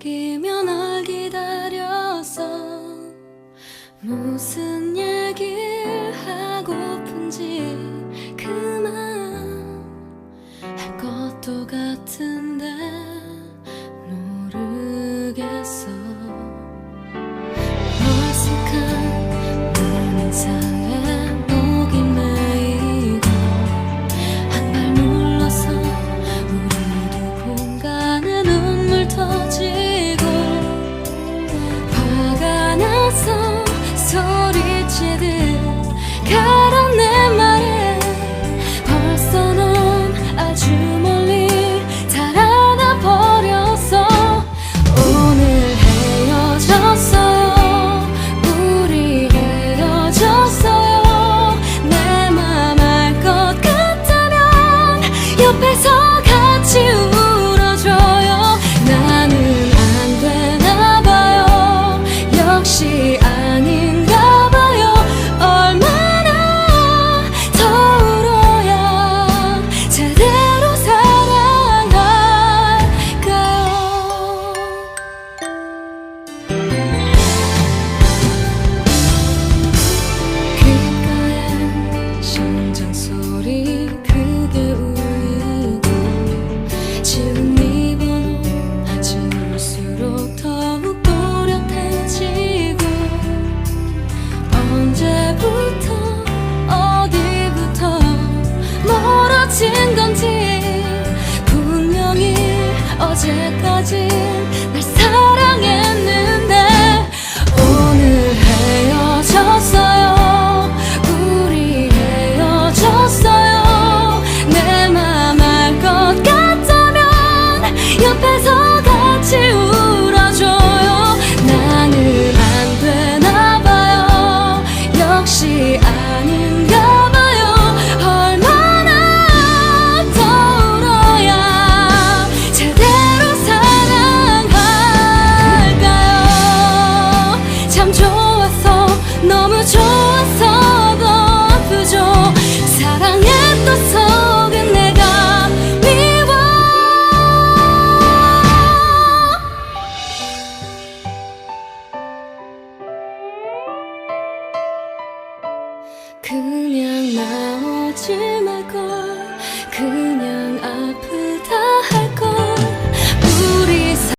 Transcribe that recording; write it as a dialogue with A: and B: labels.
A: 바뀌며 널 기다렸어 무슨 얘기를 하고픈지 그만 할 것도 같은데 모르겠어. 어색한 눈 사에 목이 메이고 한 발 물러서 우리 두 공간에 눈물 터지 다친 건지 분명히 어제까지 그냥 나오지 말걸 그냥